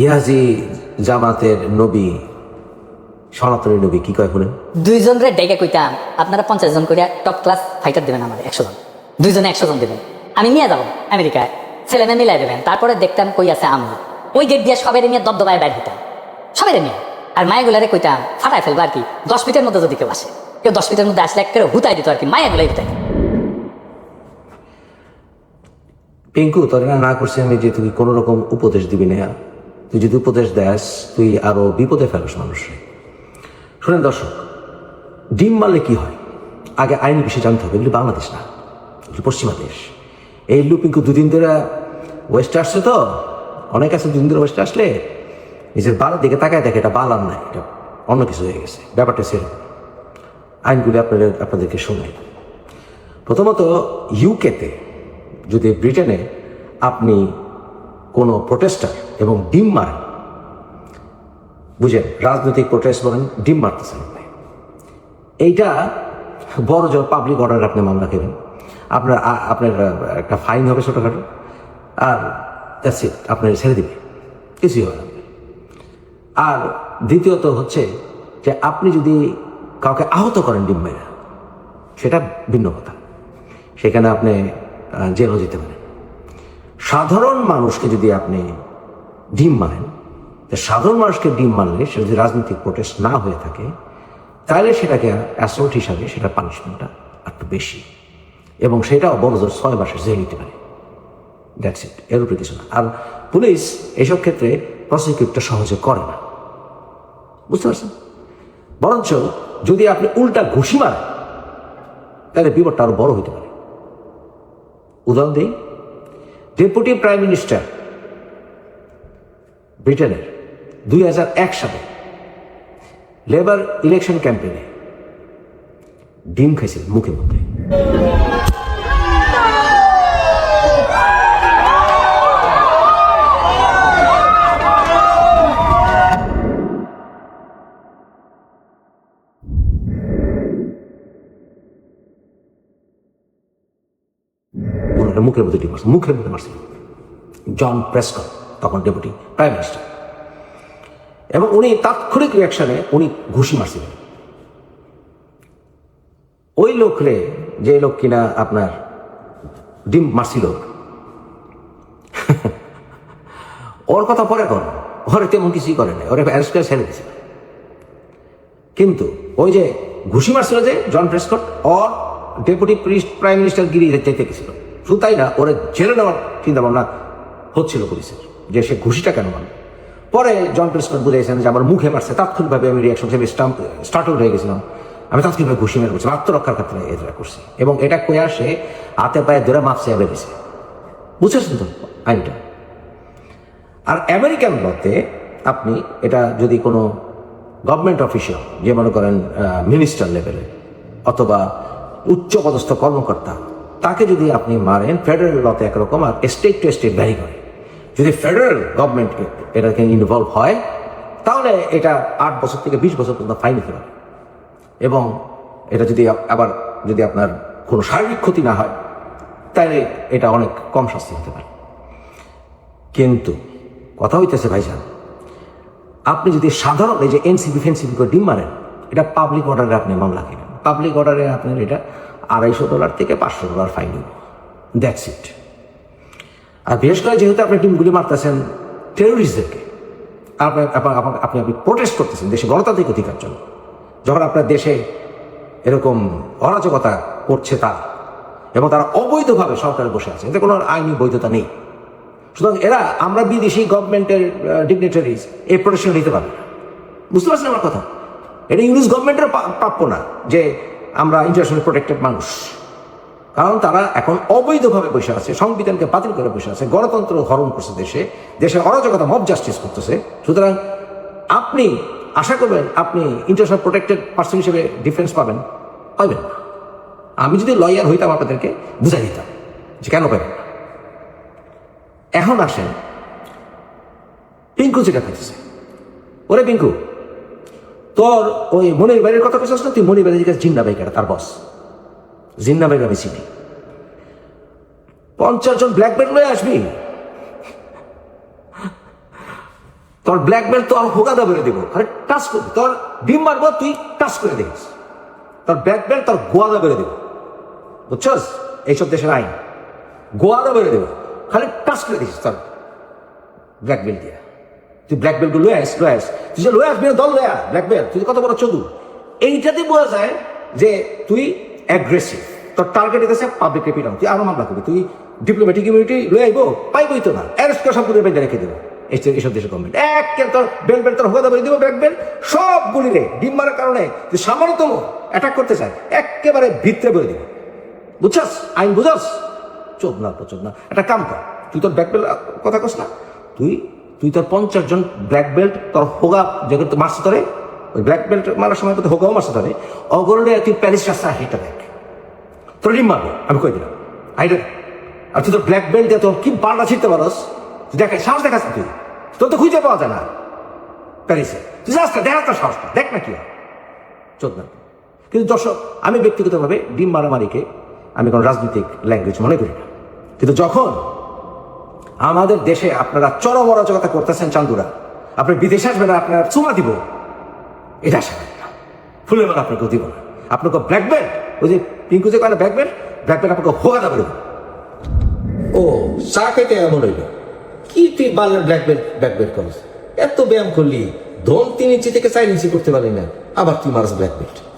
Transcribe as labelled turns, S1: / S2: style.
S1: ইয়াজি জামাতের নবী সনাতনী নবী কি কয় শুনেন?
S2: দুইজন রে ডেকে কইতাম আপনারা পঞ্চাশ জন করে টপ ক্লাস ফাইটার দেবেন আমার একশো জন। দুইজনে একশো জন দেবেন। আমি নিয়ে যাব আমেরিকায় ছেলে মেয়ে মিলাই দেবেন। তারপরে দেখতাম কই আছে আমরা ওই গেট দিয়ে সবাই নিয়ে দবদবায় বাইর হইতাম। সবাই নিয়ে। আর মায়াগুলারে কইতাম ফাটাই ফেলব আর কি দশ ফিটের মধ্যে যদি কেউ আসে। কেউ দশ ফিটের মধ্যে আসলে এক করে হুতাই দিত আর কি মায়াগুলাই হুতাই।
S1: পিঙ্কু তোর না না করছি আমি যে তুই কোনো রকম উপদেশ দিবি না তুই যদি উপদেশ দেস, তুই আরও বিপদে ফেলস মানুষকে শোনেন দর্শক, ডিম মারলে কি হয়? আগে আইনি বিষয়ে জানতে হবে, এগুলি বাংলাদেশ না, এগুলি পশ্চিমা দেশ। এই লু পিঙ্কু দুদিন ধরে ওয়েস্টে আসছে তো, অনেক আছে দুদিন ধরে ওয়েস্টে আসলে, নিজের বালার দিকে তাকায় দেখে এটা বালার নাই, এটা অন্য কিছু হয়ে গেছে, ব্যাপারটা সেরকম। আইনগুলি আপনাদের, আপনাদেরকে শোনাই প্রথমত ইউকেতে যদি ব্রিটেনে আপনি কোনো প্রোটেস্টার এবং ডিম মারেন বুঝেন, রাজনৈতিক প্রোটেস্ট বলেন, ডিম মারতেছেন আপনি। এইটা বড় জোর পাবলিক অর্ডার আপনি মামলা খেবেন আপনার আপনার একটা ফাইন হবে ছোটোখাটো। আর দ্যাটস আপনার ছেড়ে দিবে। কিছুই হবে আর দ্বিতীয়ত হচ্ছে যে আপনি যদি কাউকে আহত করেন ডিম মেরে সেটা ভিন্ন কথা। সেখানে আপনি জেলও যেতে পারেন। সাধারণ মানুষকে যদি আপনি ডিম মারেন তা সাধারণ মানুষকে ডিম মারলে সে যদি রাজনৈতিক প্রোটেস্ট না হয়ে থাকে, তাহলে সেটাকে অ্যাসল্ট হিসাবে সেটা পানিশমেন্টটা একটু বেশি। এবং সেটাও বড় জোর ছয় মাসের জেল নিতে পারে। দ্যাটস ইট এর উপরে কিছু না। আর পুলিশ এসব ক্ষেত্রে প্রসিকিউটটা সহজে করে না। বুঝতে পারছেন? বরঞ্চ যদি আপনি উল্টা ঘুষি মারেন, তাহলে বিপদটা আরও বড় হতে পারে। উদাহরণ দিই ডেপুটি প্রাইম মিনিস্টার ব্রিটেনের দুই হাজার এক সালে লেবার ইলেকশন ক্যাম্পেইনে ডিম খাইছিল মুখে মধ্যে। ওনারা মুখের মধ্যে মারছে মুখের মধ্যে মারছিল জন প্রেসকট, তখন ডেপুটি প্রাইম মিনিস্টার। এবং উনি তাৎক্ষণিক রিয়াকশনে উনি ঘুষি মারছিলেন। ওই লোকরে, যে লোক কিনা আপনার ডিম মারছিল, ওর কথা পরে কর ওরে তেমন কিছুই করে নাই, ওরে অ্যারেস্ট করে ছেড়ে দিয়েছিল কিন্তু ওই যে ঘুষি মারছিল যে জন প্রেসকট, ওর ডেপুটি প্রাইম মিনিস্টার গিরি যেতে গেছিল। শুধু তাই না ওরে জেলে নেওয়ার চিন্তা ভাবনা হচ্ছিল পুলিশের, যে সে ঘুষিটা কেন মারল। পরে জন প্রেসকট বুঝাইছেন যে আমার মুখে মারছে, তাৎক্ষণিকভাবে আমি রিয়াকশন হিসেবে স্টাম্প স্টার্টল হয়ে গেছিলাম। আমি তাৎক্ষণিকভাবে ঘুষি মেরে করছি আত্মরক্ষার ক্ষেত্রে এটা করছি। এবং এটা কয়ে আসে হাতে পায়ে ধরে মাপসে এবে দিছে বুঝেছেন তো আইনটা? আর আমেরিকান লতে আপনি এটা যদি কোনো গভর্নমেন্ট অফিসিয়াল যে মনে করেন মিনিস্টার লেভেলে অথবা উচ্চপদস্থ কর্মকর্তা তাকে যদি আপনি মারেন ফেডারেল লতে একরকম আর স্টেট টু স্টেট ভ্যারি করে। যদি ফেডারেল গভর্নমেন্ট এটাকে ইনভলভ হয়, তাহলে এটা আট বছর থেকে বিশ বছর পর্যন্ত ফাইন হতে পারে। এবং এটা যদি আবার যদি আপনার কোনো শারীরিক ক্ষতি না হয়, তাহলে এটা অনেক কম শাস্তি হতে পারে। কিন্তু কথা হইতেছে, ভাইজান, আপনি যদি সাধারণ এই যে এনসিপি ফেন্সিপি করে ডিম মারেন, এটা পাবলিক অর্ডারে আপনি মামলা খেলেন পাবলিক অর্ডারে আপনার এটা আড়াইশো ডলার থেকে পাঁচশো ডলার ফাইন দ্যাটস ইট আর বিশেষ করে যেহেতু আপনি ডিমগুলি মারতেছেন টেরোরিস্টদেরকে আপনি, আপনি- আপনি প্রোটেস্ট করতেছেন দেশে গণতান্ত্রিক অধিকার জন্য। যখন আপনার দেশে এরকম অরাজকতা করছে তারা, এবং তারা অবৈধভাবে সরকারে বসে আছে এতে কোনো আইনি বৈধতা নেই। সুতরাং এরা, আমরা বিদেশি গভর্নমেন্টের ডিগনিটারিজ এই প্রোটেকশন নিতে পারবে বুঝতে পারছেন আমার কথা? এটা ইংলিশ গভর্নমেন্টের প্রাপ্য না যে আমরা ইন্টারন্যাশনাল প্রোটেক্টেড মানুষ। কারণ তারা এখন অবৈধভাবে বসে আছে, সংবিধানকে বাতিল করে বসে আছে, গণতন্ত্র হরণ করছে দেশে দেশে অরাজকতা মব জাস্টিস করতেছে। সুতরাং আপনি, আশা করবেন আপনি ইন্টারন্যাশনাল প্রোটেক্টেড পার্সন হিসেবে ডিফেন্স পাবেন পাবেন না। আমি যদি লয়ার হইতাম আপনাদেরকে, বুঝাই দিতাম যে কেন পাবেন এখন আসেন, পিঙ্কু যেটা পেতেছে ওরে পিঙ্কু তোর ওই মনির বাড়ির কথা পেছিস না? তুই মনির বাড়ির কাছে জিন্না বাইকার তার বস। জিন্না বাইক আমি চিনি পঞ্চাশ জন ব্ল্যাক বেল্ট লয়ে আসবি? তোর ব্ল্যাক বেল্ট তোর হোগাদা বলে দেবো। খালি টাচ করবি তোর ডিম মারবো, তুই টাচ করে দেখিস। তোর ব্ল্যাক বেল্ট তোর গোয়াদা বেড়ে দেবো। বুঝছস? এইসব দেশের আইন। গোয়াদা বেড়ে দেবো। খালি টাচ করে দিস তোর ব্ল্যাক বেল্ট দিয়ে। তুই ব্ল্যাক বেল্ট লয়ে আস লয়ে আস তুই যে লয়ে আসবি না, দল লয়া ব্ল্যাক বেল্ট তুই কত বড় চদু এইটাতে বোঝা যায় যে তুই অ্যাগ্রেসিভ তোর টার্গেট এসেছে পাবলিক রেপিটাম তুই আরও মামলা করবি। তুই ডিপ্লোম্যাটিক ইমিউনিটি লয়ে আইবো, পাইবই তো না। অ্যারেস্ট করে সম্পূর্ণ বেঞ্চে রেখে দেবো। এইসব দেশের গভর্নমেন্ট এক কেন তোর বেল বেল তোর হোদা বেরিয়ে দিব ব্ল্যাক বেল্ট সবগুলি রে ডিম মারার কারণে তুই সামান্যতম অ্যাটাক করতে চায়, একেবারে ভিতরে বলে দিব। বুঝছস? আইন বুঝছস চোদ না চোদ না। একটা কাম কর। তুই তোর ব্ল্যাক বেল্ট কথা কস না। তুই তুই তোর পঞ্চাশ জন ব্ল্যাক বেল্ট তোর হোগা তো মারছে তোরে, ওই ব্ল্যাক বেল্ট মারার সময় তো হোগাও মারছে ধরে অগরলে তুই প্যারিস রাস্তা হেঁটে দেখ। তোর ডিম মারবো, আমি কই দিলাম। আইডা আর তুই তোর ব্ল্যাক বেল্ট দিয়ে তোর কি বারটা ছিটতে পারস? তুই দেখ সাহস দেখাস তুই। তোর তো খুঁজে পাওয়া যায় না প্যারিসে। তুই না দেখাস না সাহসটা দেখ না কি চোদ না কিন্তু দর্শক, আমি ব্যক্তিগতভাবে ডিম মারামারিকে আমি কোনো রাজনৈতিক ল্যাঙ্গুয়েজ মনে করি না। কিন্তু যখন আমাদের দেশে আপনারা চরম অরাজকতা করতেছেন চান্দুরা। আপনি বিদেশে আসবেন, আপনারা চুমা দিব। এটা আশা করি না। ফুলের মালা আপনাকে দিব না। আপনাকে ব্ল্যাক বেল্ট ওই যে পিঙ্কু যে কয় ব্ল্যাক বেল্ট ব্ল্যাক বেল্ট আপনাকে হোগা দাবে। ও, চা খাইতে এমন হইল। কি তুই বালের ব্ল্যাক বেল্ট ব্ল্যাক বেল্ট করিস? এত ব্যায়াম করলি, ধন তিন ইঞ্চি থেকে চার ইঞ্চি করতে পারলি না। আবার তুই মারাস ব্ল্যাক বেল্ট